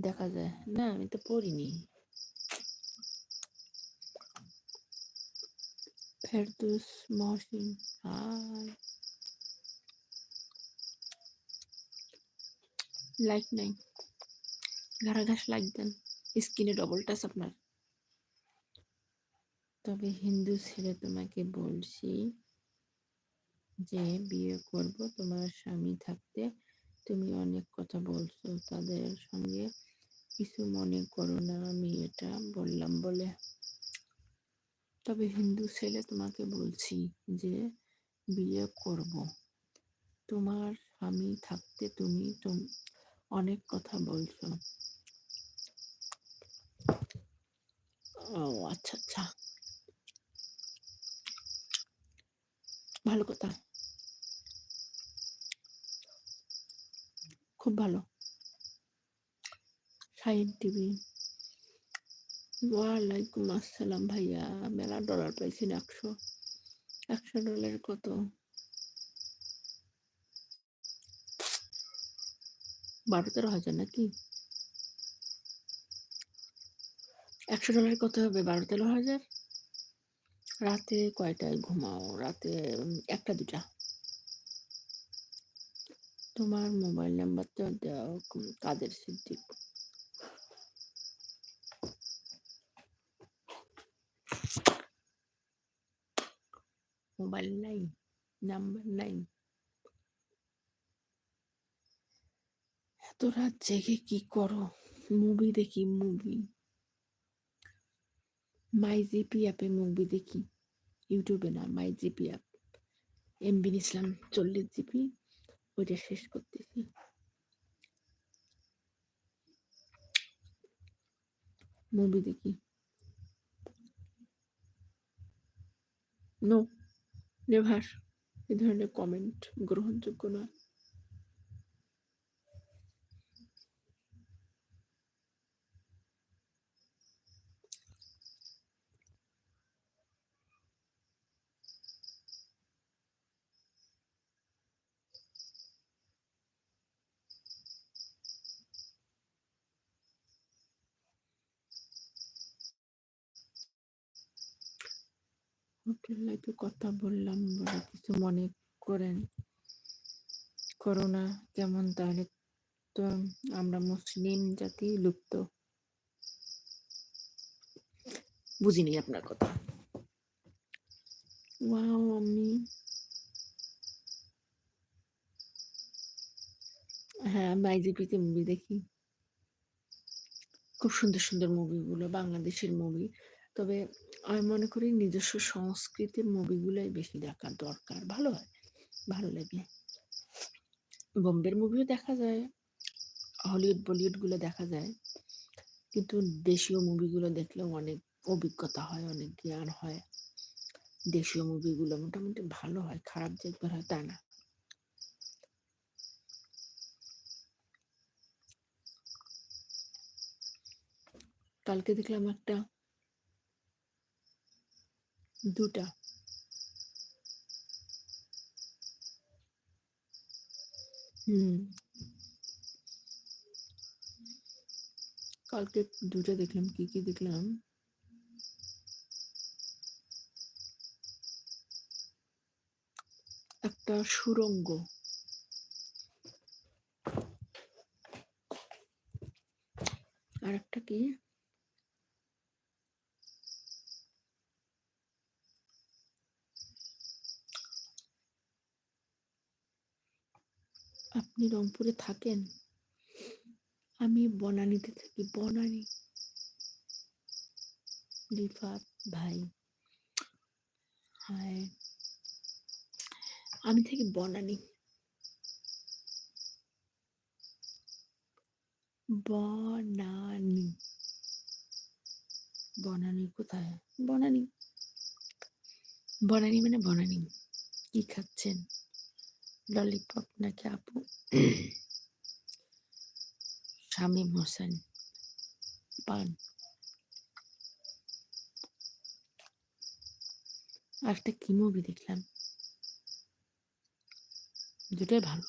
দেখা যায়। না, আমি তো পড়িনি। ফেরদুস মহসিন হাই লাইক নাই। ঘাস লাইক দেন। স্কিনে ডবল টাচ আপনার। তবে হিন্দু ছেলে তোমাকে বলছি যে বিয়ে করব, তোমার স্বামী থাকতে তুমি অনেক কথা বলছো, তাদের সঙ্গে কিছু মনে করো না, আমি এটা বললাম বলে। তবে হিন্দু ছেলে তোমাকে বলছি যে বিয়ে করব। তোমার স্বামী থাকতে তুমি অনেক কথা বলছো। ও আচ্ছা আচ্ছা। ভালো কথা। খুব ভালো। Sign TV. ওয়ালাইকুম আসসালাম ভাইয়া। মেলা ডলার পাইছেন একশো। একশো ডলার কত? বারো তেরো হাজার নাকি? একশো ডলার কত হবে? বারো তেরো হাজার? রাতে কয়টায় ঘুমাও? রাতে একটা দুটা তোমার মোবাইল নাম্বারটা দাও কাদের সিদ্দিক মোবাইল নাই নাম্বার নাই এত রাত জেগে কি করো? মুভি দেখি মুভি মাই জিপি অ্যাপে মুভি দেখি। ইউটিউবে না মাই জিপি অ্যাপ এমবি ইসলাম চল্লিশ জিবি ওইটা শেষ করতেছি। মুভি দেখি। নো নেভার এ ধরনের কমেন্ট গ্রহণযোগ্য নয়। লাইফে কথা বললাম বলে কিছু মনে করেন। করো না কেমন তাহলে তো আমরা মুসলিম জাতি লুপ্ত। বুঝিনি আপনার কথা। ওয়াও আমি হ্যাঁ মাইজিপিতে মুভি দেখি। খুব সুন্দর সুন্দর মুভিগুলো বাংলাদেশের মুভি তবে আমি মনে করি নিজস্ব সংস্কৃতির মুভিগুলোই বেশি দেখার দরকার। ভালো হয়? ভালো লাগে। বোম্বের মুভিও দেখা যায়, হলিউড, বলিউডগুলো দেখা যায়। কিন্তু দেশীয় মুভিগুলো দেখলেও অনেক অভিজ্ঞতা হয়, অনেক জ্ঞান হয়। দেশীয় মুভিগুলো মোটামুটি ভালো হয়, খারাপ যে একবার হয় তা না। কালকে দেখলাম একটা দুটা। হুম। কালকে দুটা দেখলাম কি কি দেখলাম? একটা সুরঙ্গ। আর একটা কি? আপনি রংপুরে থাকেন? আমি বনানীতে থাকি। বনানী। রিফাত ভাই। হায়। আমি থাকি বনানী। বনানী। বনানী কোথায়? বনানী। বনানী মানে বনানী। কি খাচ্ছেন? ললিপপ নাকি আপু? শামীম হোসেন পান। একটা কি মুভি দেখলাম? দুটাই ভালো।